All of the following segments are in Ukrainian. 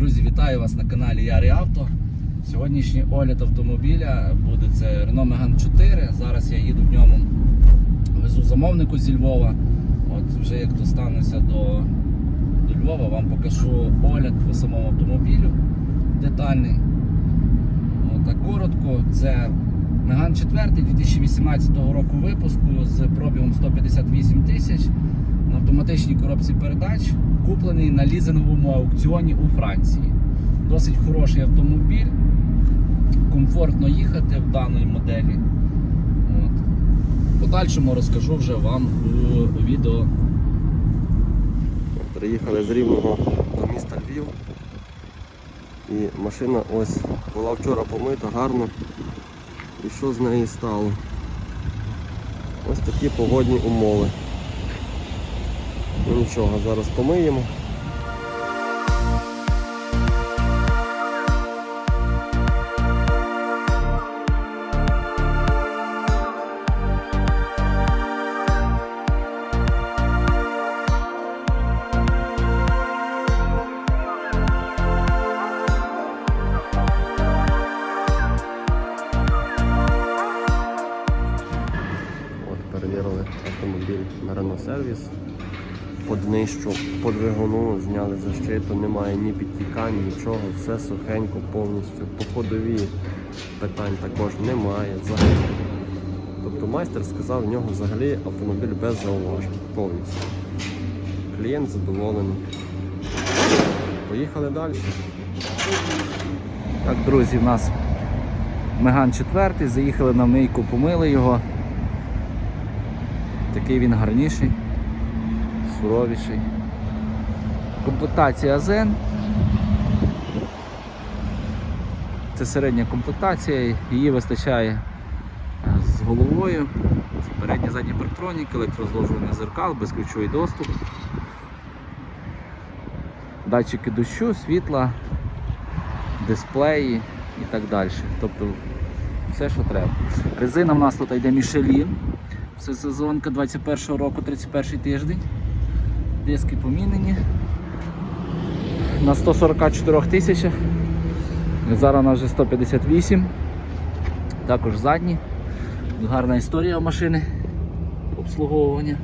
Друзі, вітаю вас на каналі Ярі Авто. Сьогоднішній огляд автомобіля буде це Renault Megane 4. Зараз я їду в ньому, везу замовнику зі Львова. От вже як достануся до, до Львова, вам покажу огляд по самому автомобілю детальний. От, так коротко, це Megane 4 2018 року випуску з пробігом 158 тисяч на автоматичній коробці передач, куплений на лізинговому аукціоні у Франції. Досить хороший автомобіль, комфортно їхати в даній моделі. От. Подальшому розкажу вже вам у відео. Приїхали з Рівного до міста Львів. І машина ось була вчора помита гарно. І що з неї стало? Ось такі погодні умови. Ну нічого, зараз помиємо. Перевірили автомобіль на Renault сервіс. По днищу, по двигуну зняли защиту, немає ні підтікань, нічого, все сухенько повністю. По ходові питань також немає взагалі. Тобто майстер сказав, в нього взагалі автомобіль без зауважень повністю. Клієнт задоволений. Поїхали далі. Так, друзі, в нас Меган 4, заїхали на мийку, помили його. Такий він гарніший, суровіший. Комплектація Zen. Це середня комплектація, її вистачає е, з головою. Передні задні парктроніки, електрозложування зеркал, безключовий доступ. Датчики дощу, світла, дисплеї і так далі. Тобто все, що треба. Резина в нас тут йде Michelin. Це сезонка 21 року, 31 тиждень. Диски помінені. На 144 тисячах. Зараз у вже 158. Також задні. Гарна історія машини обслуговування.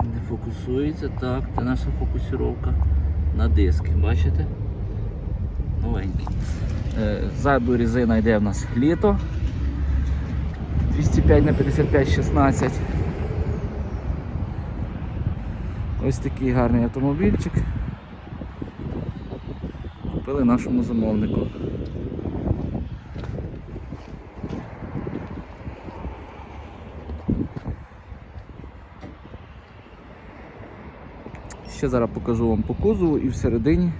Не фокусується, так, це наша фокусировка на диски, бачите? Новенький. Е, Ззаду резина йде в нас літо. 205 на 55 16. Ось такий гарний автомобільчик. Купили нашому замовнику. Ще зараз покажу вам по кузову і всередині.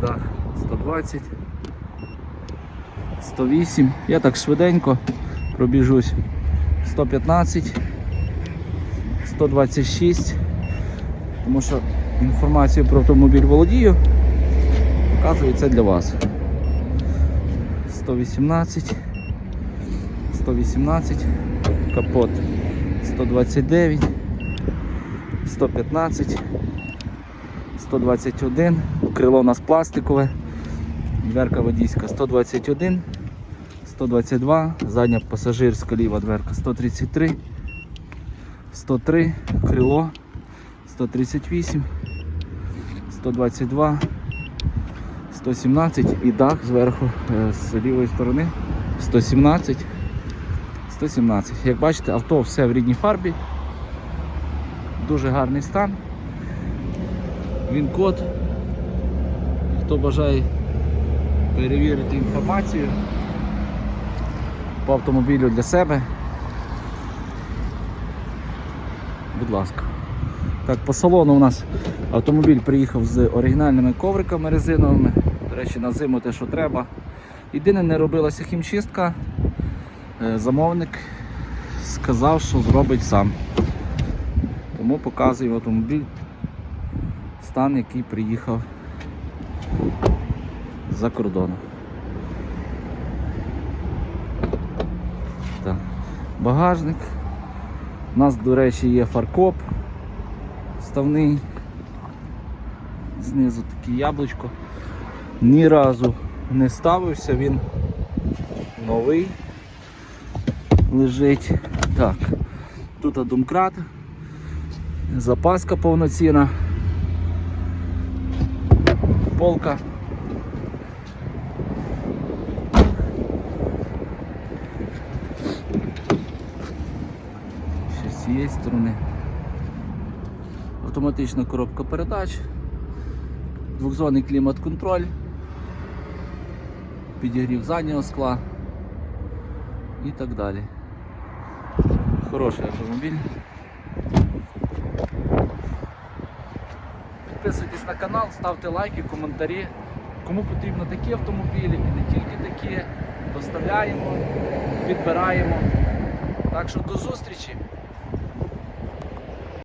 Дах 120, 108. Я так швиденько пробіжусь. 115, 126, тому що інформацію про автомобіль володію. Показую це для вас. 118. 118, капот 129, 115, 121, крило у нас пластикове, дверка водійська 121, 122, задня пасажирська ліва дверка 133, 103, крило 138, 122, 117 і дах зверху е, з лівої сторони 117. 117. Як бачите, авто все в рідній фарбі. Дуже гарний стан. Він код. Хто бажає перевірити інформацію по автомобілю для себе. Будь ласка. Так, по салону у нас автомобіль приїхав з оригінальними ковриками резиновими. До речі, на зиму те, що треба. Єдине, не робилася хімчистка. Е, Замовник сказав, що зробить сам. Тому показую автомобіль стан, який приїхав з-за кордону. Так. Багажник У нас, до речі, є фаркоп ставний. Знизу таке яблучко. Ні разу не ставився, він новий лежить. Так, тут домкрат, запаска повноцінна, полка. Цієї сторони. Автоматична коробка передач, двохзонний клімат-контроль, підігрів заднього скла і так далі. Хороший автомобіль. Підписуйтесь на канал, ставте лайки, коментарі. Кому потрібно такі автомобілі і не тільки такі, доставляємо, підбираємо. Так що до зустрічі!